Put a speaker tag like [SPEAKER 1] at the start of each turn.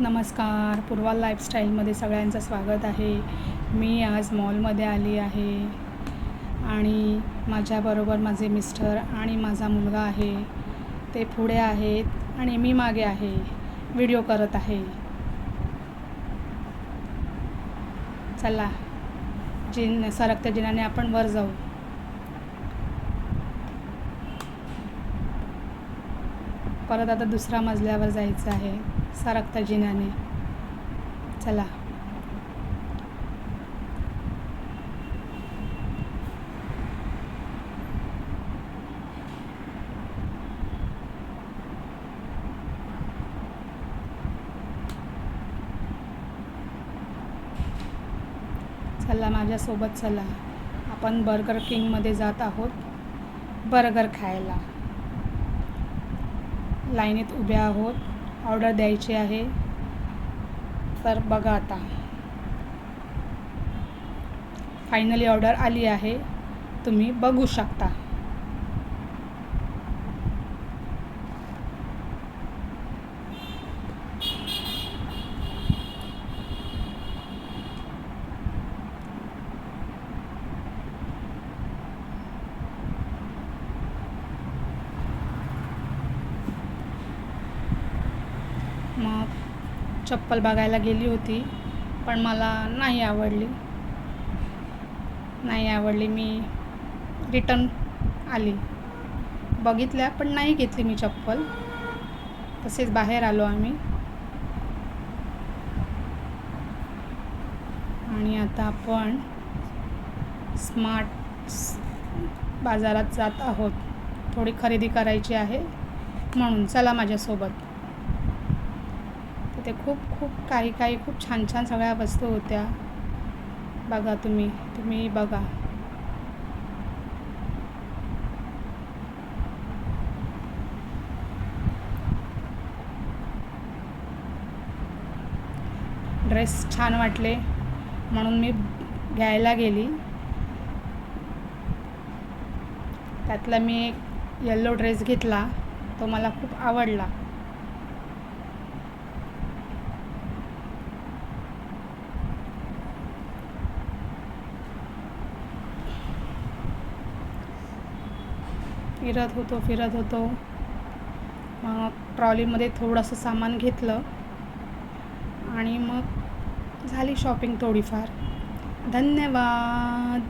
[SPEAKER 1] नमस्कार. पूर्वा लाईफस्टाईलमध्ये सगळ्यांचं स्वागत आहे. मी आज मॉलमध्ये आली आहे. आणि माझ्याबरोबर माझे मिस्टर आणि माझा मुलगा आहे. ते पुढे आहेत आणि मी मागे आहे. व्हिडिओ करत आहे. चला. जिन सरकत्या जिनाने आपण वर जाऊ. परत आता दुसऱ्या मजल्यावर जायचं आहे सरकता जिन्याने चला. चला माझ्यासोबत चला. आपण बर्गर किंगमध्ये जात आहोत. बर्गर खायला. लाईनीत उभ्या आहोत. ऑर्डर द्यायची आहे. तर बघा आता. फायनली ऑर्डर आली आहे. तुम्ही बघू शकता. मग चप्पल बघायला गेली होती पण मला नाही आवडली. नाही आवडली मी रिटर्न आली. बघितल्या पण नाही घेतली मी चप्पल. तसेच बाहेर आलो आम्ही. आणि आता आपण स्मार्ट बाजारात जात आहोत. थोडी खरेदी करायची आहे म्हणून चला माझ्यासोबत. ते खूप खूप काही काही खूप छान छान सगळ्या वस्तू होत्या. बघा तुम्ही तुम्ही बघा. ड्रेस छान वाटले म्हणून मी घ्यायला गेली. त्यातला मी एक येल्लो ड्रेस घेतला तो मला खूप आवडला. फिरत होतो फिरत होतो. मग ट्रॉलीमध्ये थोडंसं सामान घेतलं आणि मग झाली शॉपिंग थोडीफार. धन्यवाद.